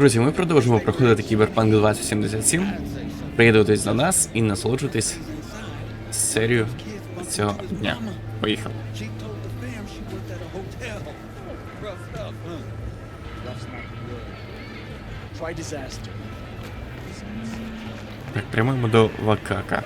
Друзі, ми продовжуємо проходити Кіберпанк 2077. Приєднуйтесь до нас і насолоджуйтесь серією цього дня. Поїхали. Так, прямуємо до Вакака.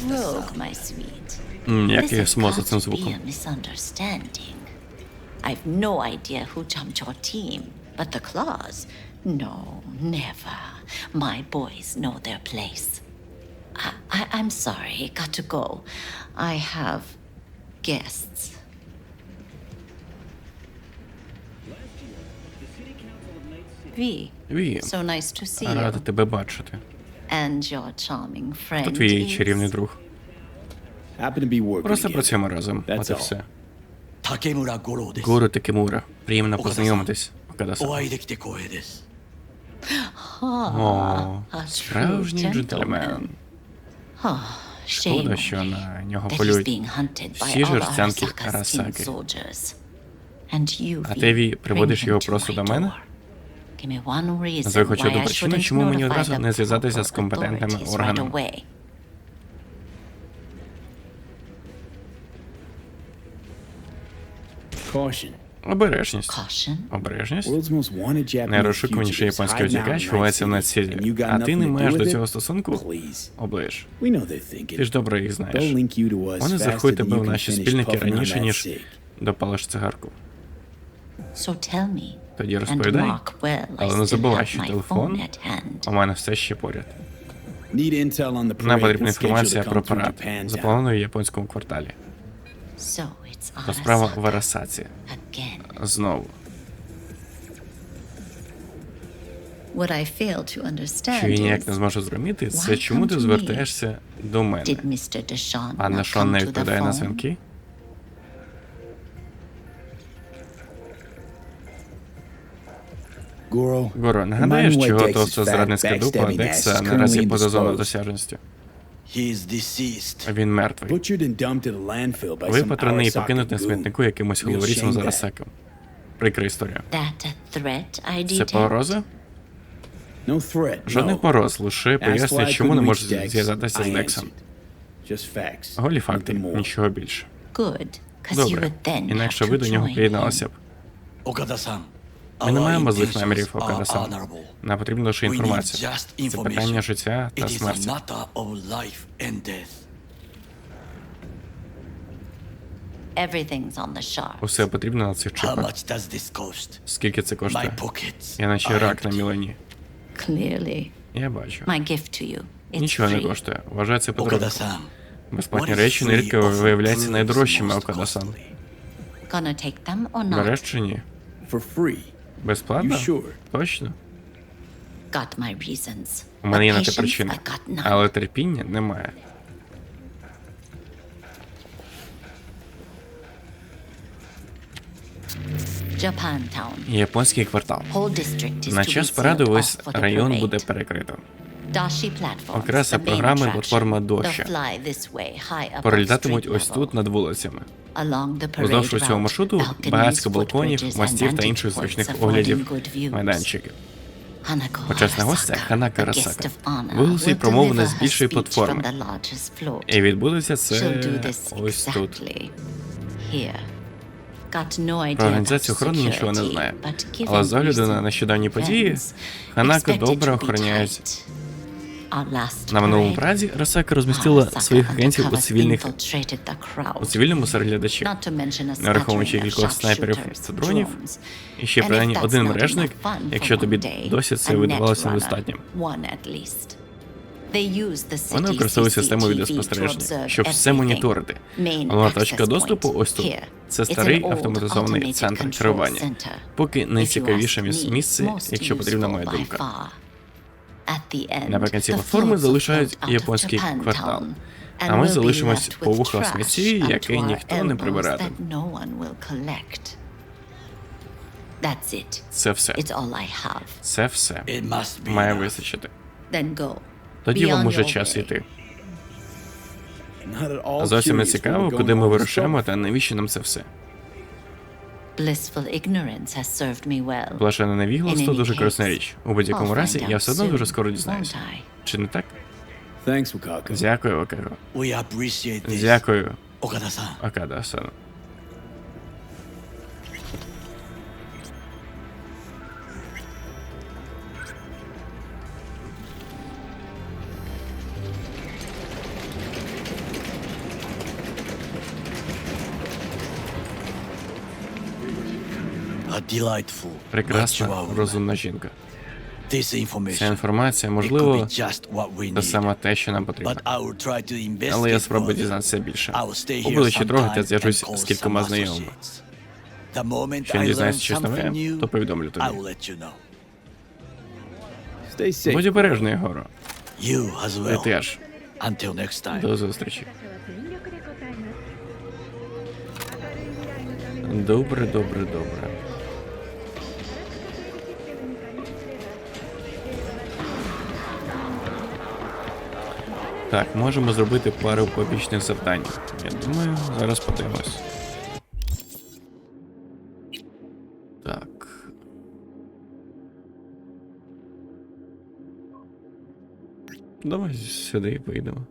Rogue, sound. my sweet. М, Як This я has смог за got цим to be звуком? a misunderstanding. I've no idea who jumped your team, but the claws? No, never. My boys know their place. I, I, I'm sorry, got to go. I have guests. V, Ві, so nice to see рада you. тебе бачити. Хто твій чарівний друг? Просто працюємо разом. От і все. Гуру Такемура. Приємно познайомитись. О, справжній джентльмен. Шкода, що на нього полюють всі жерстянки Арасаки. А ти, приводиш його просто до мене? I причину, shouldn't чому мені одразу не зв'язатися з компетентними органами. Обережність. Обережність. Fugitives японський утікач ховається в got А ти nothing не to do маєш with до цього стосунку? Please. Оближ. We know they're thinking. Ти ж добре їх They'll знаєш. link you to us Вони than тебе you в can наші спільники раніше, ніж допалиш цигарку. So tell me. Тоді And розповідай. mark well I Але не забувай, що телефон phone at hand. у мене все ще поряд. Need intel on the Нам потрібна інформація про come парад, запланований в японському кварталі. So it's То справа в Арасаці. Знову. What I fail to understand Що я ніяк не зможу зрозуміти, це чому ти звертаєшся до мене? did Mr. Deshawn Пан not Нашон не come to the відповідає на phone? дзвінки? Горо, не гадаєш, чого толста fat, зрадницька дупа Декса наразі поза зоною досяжності? Він мертвий. Some Випатрений і Arasaka покинутий на смітнику якимось головорізом shame з that. Прикра історія. Це погроза? No threat. Жодних no. погроз, лише пояснює, чому не reach зв'язатися з Дексом. Just facts. Голі факти, нічого більше. Good, Добре. Інакше ви до нього приєдналися б. Ми не маємо злих намірів Окада-сан. Нам потрібна лише інформація. Це питання життя та смерті. Усе потрібно на цих чипах. Скільки це коштує? Я наче рак на мілені. Я бачу. Нічого не коштує. Вважається подарунком. Безплатні речі нерідко виявляються найдорожчими Окада-сан. Береш чи? Безплатно? Sure? Точно? Got my reasons. У мене є на те причина. Але терпіння немає. Japantown. Японський квартал. На час параду весь район буде перекрито. Окраса програми платформа Доща. Перелітатимуть ось тут над вулицями. Уздовж цього маршруту багатько балконів, мостів та інших зручних оглядів майданчиків. Почесна гостя Ханака Расака. Виголосить промову з більшої платформи. І відбудеться це ось тут. Про організацію охорони нічого не знає. Але з огляду на нещодавні події, Ханака добре охороняють. На минулому празі Расака розмістила своїх агентів у цивільних у цивільному smattering of кількох снайперів та дронів. І ще принаймні один мережник, якщо тобі досі це видавалося недостатнім. Вони city's використовують систему відеоспостереження, щоб все моніторити. Головна точка доступу ось тут. Це старий автоматизований центр керування. Поки найцікавіше місце, якщо потрібна моя думка. Наприкінці платформи залишають японський квартал. А ми залишимось по вуха в смітті, який ніхто не elbows прибиратиме. that no one will collect. That's it. Це все. It's all I have. Це все. It must be Має вистачити. Тоді вам on уже час йти. Not Зовсім не цікаво, куди ми вирушаємо та навіщо нам це все. Blissful ignorance has served me well. Блажене невігластво дуже корисна річ. У будь-якому разі я все одно дуже скоро дізнаюся. Чи не так? Thanks, Wakako. Дякую, Окаго. We appreciate this. Дякую, Okada-san. Прекрасна, розумна жінка. Ця інформація, можливо, be just what we це саме те, що нам потрібно. But I will try to investigate Але я спробую дізнатися більше. I will stay here Побуду ще трохи та зв'яжусь з кількома знайомими. Якщо я дізнаюся щось нове, то повідомлю I тобі. will let you know. Stay safe. Будь обережний, Горо. You as Ти теж. Until next time. До зустрічі. Добре, добре, добре. Так, можемо зробити пару побічних завдань. Я думаю, зараз подивимось. Так. Давай сюди і поїдемо.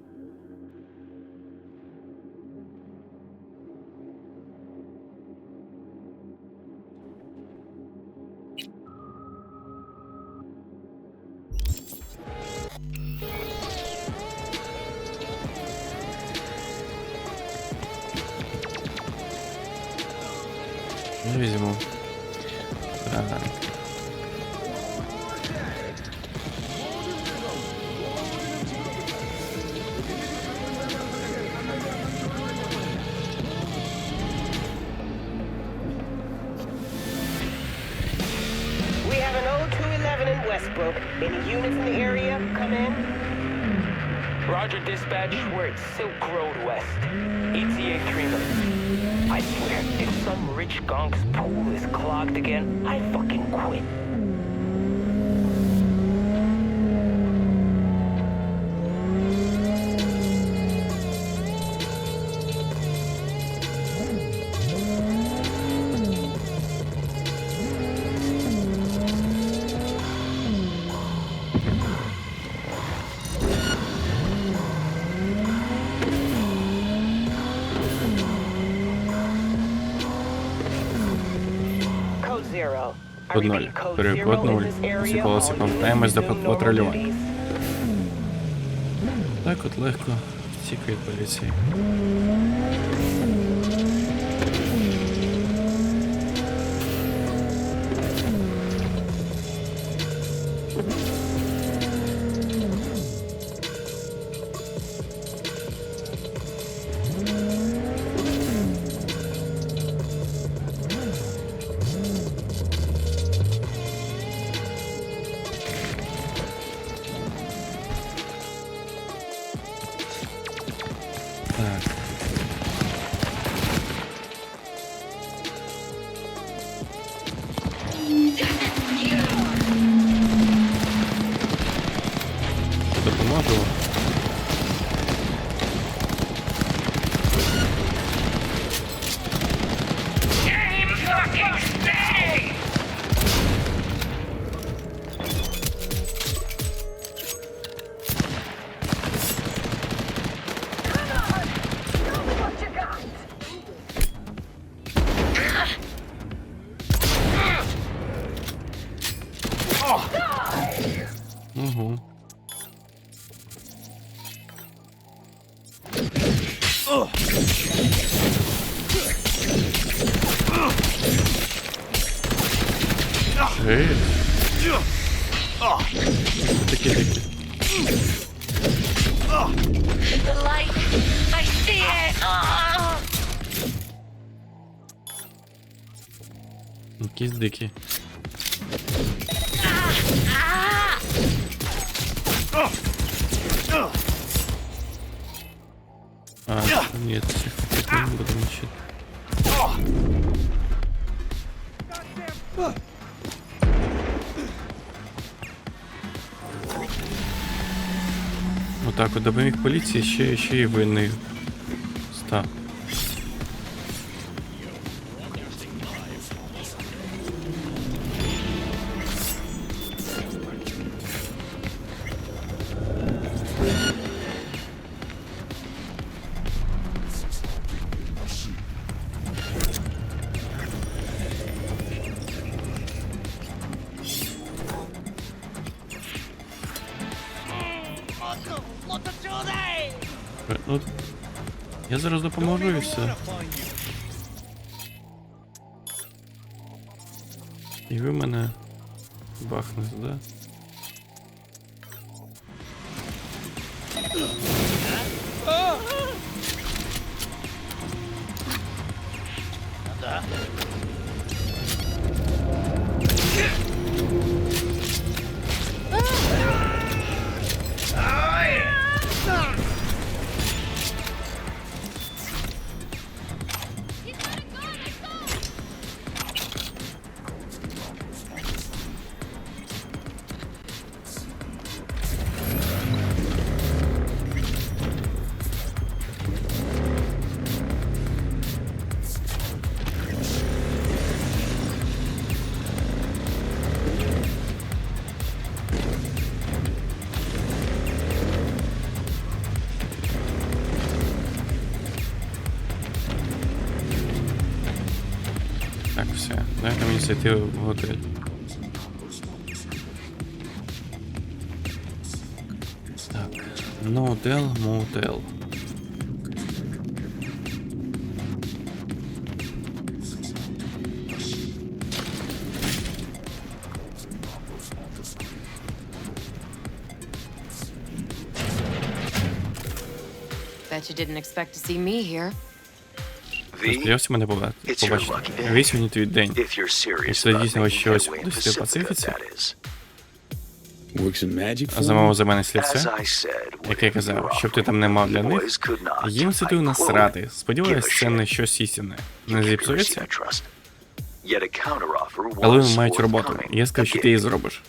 Westbrook. Any units in the area? Come in. Roger, dispatch. We're at Silk Road West. ETA three minutes. I swear, if some rich gonk's pool is clogged again, I fucking quit. This area. Психолози All повертаємось до патрулювання. Так от легко від поліції. Допоможу. The light. I see it. Ah! Якісь дикі. Ні, цих таких не буду мучити. Отак от допоміг поліції ще, ще й винний став. Я зараз допоможу і все. І ви мене Дайте мені зайти в готель. Так. Ноутел, мотел. Bet you didn't expect to see me here. Сподівався мене побачити. It's your побачити. lucky day. Весь сьогодні твій день. If you're serious Якщо about дійсно щось headway в Пацифіці, замовив за мене слівце, як я казав, щоб ти там не мав для них, їм сидив насрати. Сподіваюсь, це не щось істинне. Не зіпсується? receive trust. Yet a counteroffer Але вони мають роботу. Я скажу, що ти її зробиш.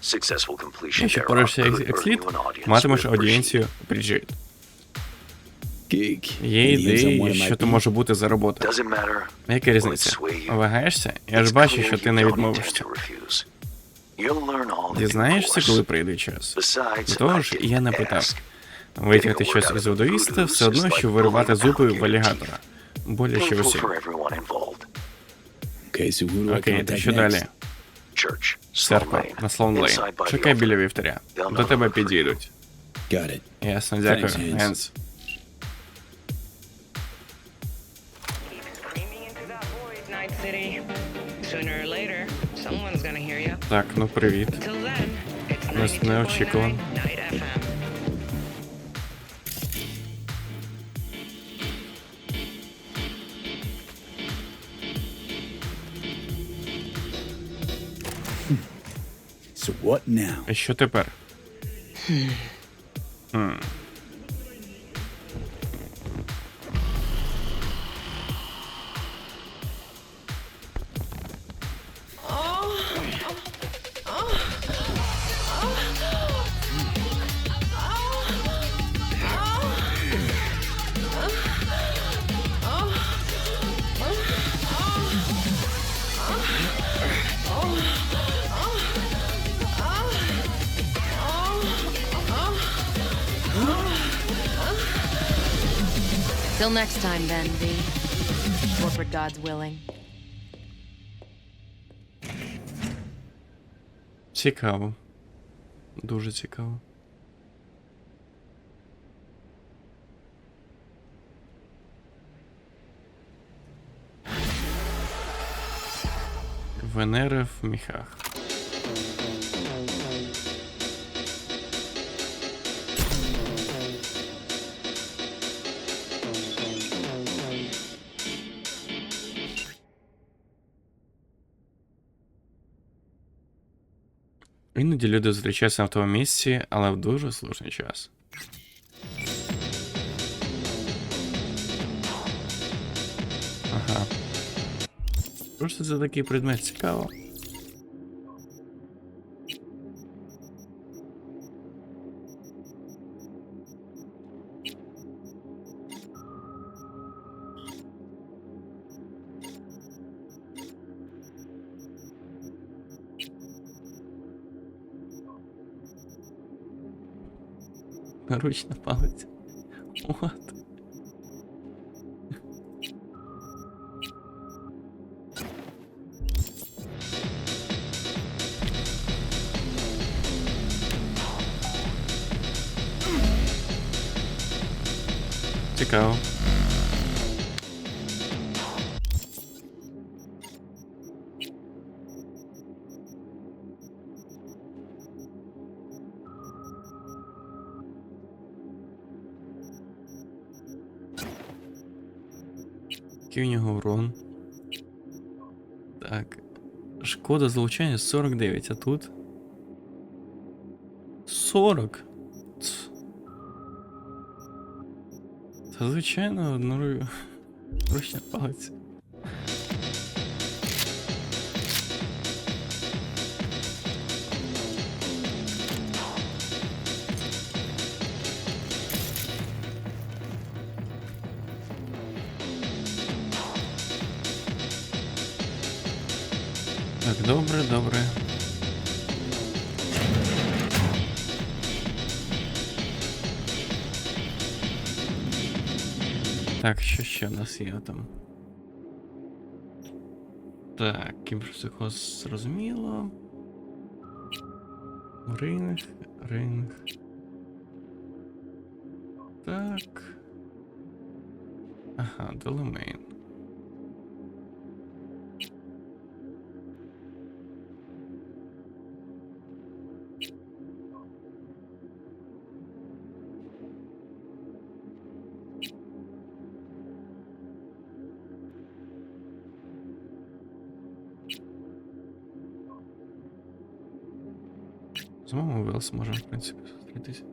Якщо порешся як, слід, матимеш аудієнцію Bridget. Gig. Є ідеї, що то може бути за робота. Яка різниця? Вагаєшся? Я ж бачу, що ти не відмовишся. Дізнаєшся, коли прийде час. Besides, До того ж, я не питав. Витягти щось із водоїста все одно, що виривати зуби в алігатора. Боляче усім. Окей, contact що далі? Церква на Слоун Лейн. Inside by the Чекай біля вівтаря. До тебе підійдуть. Ясно, дякую, Thanks, Генс. Так, ну привіт. Нас 92.9 неочікувано. So what now? А що тепер? Хм. V. Corporate God's willing. Цікаво. Дуже цікаво. Венера в міхах. Іноді люди зустрічаються на тому місці, але в дуже слушний час. Ага. Що це за такий предмет цікаво? Ручна палиця. От. Цікаво. Який у нього урон? Так. Шкода залучання 49, а тут. 40. Ц. Та звичайно, однорую. Ручня палець. Так, що ще в нас є там? Так, кіберпсихоз зрозуміло. Ринг, ринг. Так. Ага, Делемейн. Самому можемо, в принципі, зустрітися.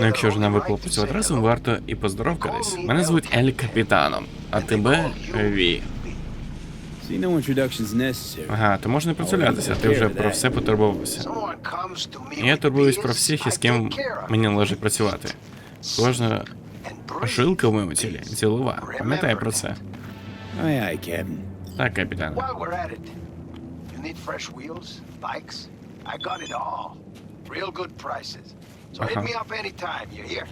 Ну, якщо ж нам випало працювати разом, варто і поздоровкатись. Мене звуть Ель Капітаном, а тебе Ві. Ага, то можна представлятися, ти вже про все потурбувався. Я турбуюсь про всіх, із ким мені належить працювати. Кожна жилка в моєму тілі ділова. Пам'ятай про це. Так, капітан. Real good prices. So hit Uh-huh. me up anytime, you hear?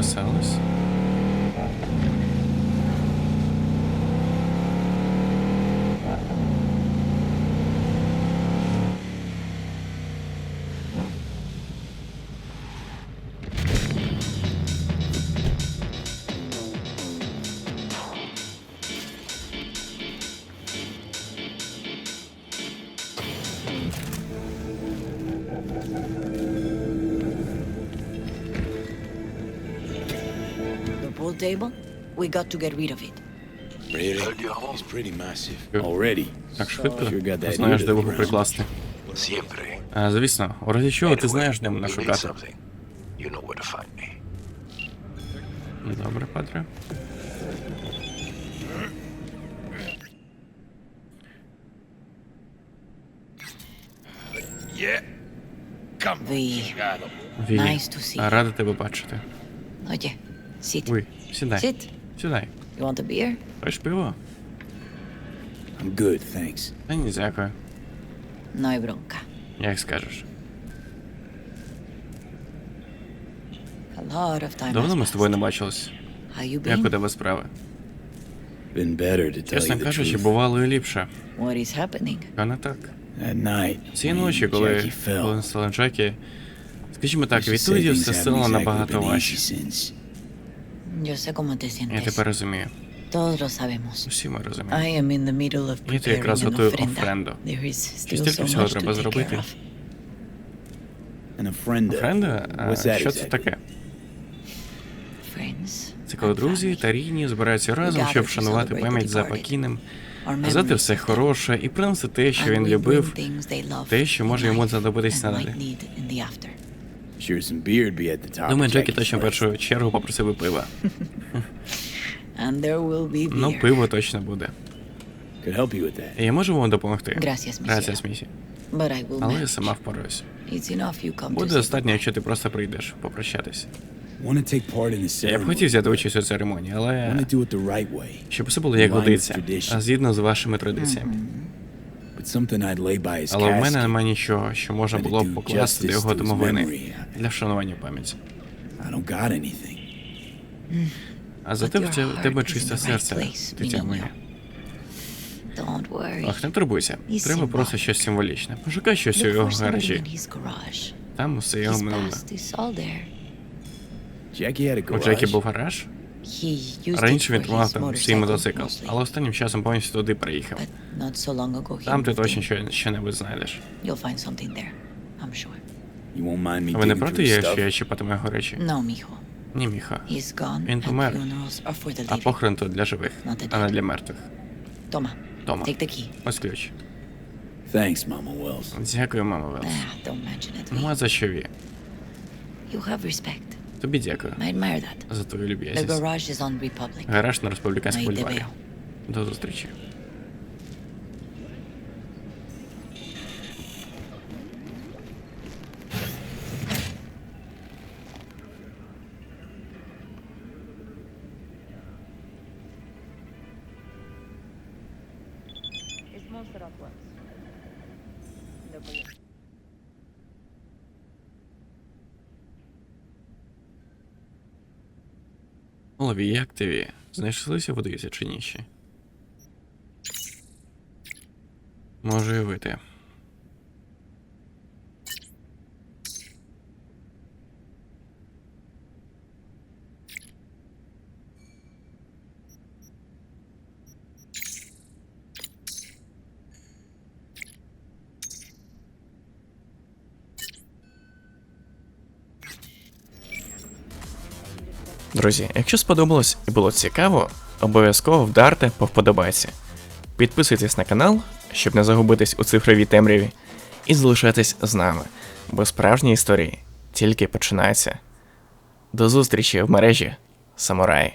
Bacillus table? We got to get rid of it. Really? It's pretty massive. Already. Так швидко that знаєш, де ground. прикласти. А, звісно, у разі чого ти знаєш, де мене шукати. something. You know where to find me. Добре, Патре. Ві. Nice to see you. Рада тебе бачити. Oye, sit. Сідай. Sit. Сідай. You want a beer? Хочеш пиво? I'm good, thanks. Та ні, дякую. No hay bronca. Як скажеш. A lot of time Давно has ми з тобою не passed. How you Як у been? тебе справи? Been better to tell Чесно the кажучи, truth. бувало і ліпше. What is happening? А не так. That night, Цієї when ночі, коли fell, коли стала Джекі, скажімо так, let's just відтоді things все haven't стало exactly набагато been easy важче. since. Yo sé cómo te Я sientes. тепер розумію. Todos lo sabemos. Усі ми розуміємо. I am in the middle of Я якраз an готую ofrenda. офренду. There is Ще still стільки so всього much треба зробити. care of. And a friend. А, What's that Що це exactly? таке? Friends. Це коли друзі та рідні збираються разом, щоб вшанувати пам'ять за покійним, казати все хороше і принести те, що він любив, те, що може йому знадобитись надалі. Думаю, Джекі точно в першу чергу попросив би пива. And there will be Ну, пиво точно буде. Could help you with that. Я можу вам допомогти? Gracias, Gracias, місі. But I will Але я сама впораюсь. It's enough you come Буде достатньо, якщо ти просто прийдеш попрощатись. Want take part in the Я б хотів взяти участь у церемонії, але to do it the right way. щоб усе було як годиться, а згідно з вашими традиціями. But something Але в мене немає нічого, що можна було б покласти до його домовини для вшанування пам'яті. I don't got anything. А за But тебе your в тебе чисте серце, place, дитя моє. Ах, не турбуйся. Треба просто щось символічне. Пошукай щось у його гаражі. in his garage. Там усе його His минуле. past is all there. Jackie had a У Джекі був гараж. He used it Раніше він тримав там свій мотоцикл, але останнім часом повністю туди приїхав. Там ти точно що, знайдеш. Won't mind me Ви не проти, through his я чіпатиму його речі? Ні, gone Він помер. А похорон то для живих, а не для мертвих. Тома, Take the key. ось ключ. Thanks, Mama Wells. Дякую, мама Велс. Ah, it. Ну, а за що ві? You have respect. Тобі дякую за твою люб'язність. Гараж на республіканському бульварі. До зустрічі. Олові, як тобі? Знайшлися водися чи ніші. Можу і Друзі, якщо сподобалось і було цікаво, обов'язково вдарте по вподобайці. Підписуйтесь на канал, щоб не загубитись у цифровій темряві, і залишайтесь з нами, бо справжні історії тільки починаються. До зустрічі в мережі, самураї!